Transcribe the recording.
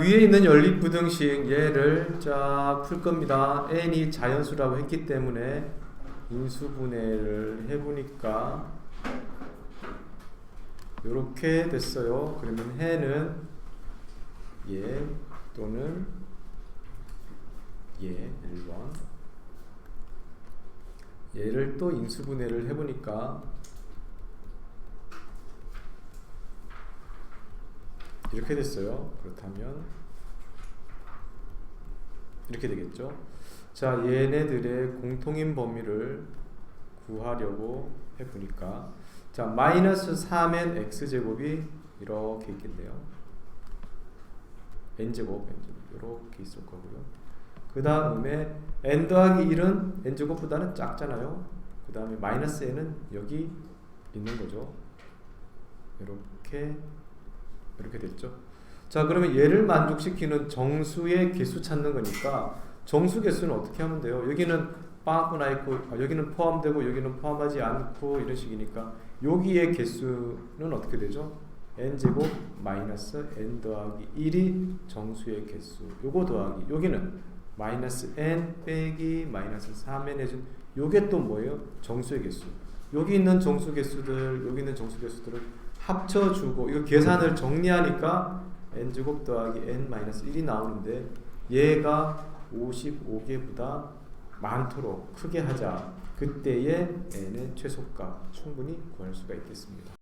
위에 있는 연립부등식 얘를 쫙 풀 겁니다. n이 자연수라고 했기 때문에 인수분해를 해보니까 이렇게 됐어요. 그러면 해는 얘 또는 얘 1번 얘를 또 인수분해를 해보니까 이렇게 됐어요. 그렇다면 이렇게 되겠죠. 자, 얘네들의 공통인 범위를 구하려고 해보니까 자, 마이너스 3n x제곱이 이렇게 있겠네요. n제곱, n제곱 이렇게 있을 거고요. 그 다음에 n 더하기 1은 n제곱보다는 작잖아요. 그 다음에 마이너스 n은 여기 있는 거죠. 이렇게 이렇게 됐죠. 자 그러면 얘를 만족시키는 정수의 개수 찾는 거니까 정수 개수는 어떻게 하면 돼요? 여기는 빵꾸나 있고 아, 여기는 포함되고 여기는 포함하지 않고 이런 식이니까 여기의 개수는 어떻게 되죠? n 제곱 마이너스 n 더하기 1이 정수의 개수. 요거 더하기 여기는 마이너스 n 빼기 마이너스 3n 해준 요게 또 뭐예요? 정수의 개수. 여기 있는 정수 개수들 여기 있는 정수 개수들을 합쳐주고 이거 계산을 정리하니까 n 제곱 더하기 n 마이너스 1이 나오는데 얘가 55개보다 많도록 크게 하자 그때의 n의 최소값 충분히 구할 수가 있겠습니다.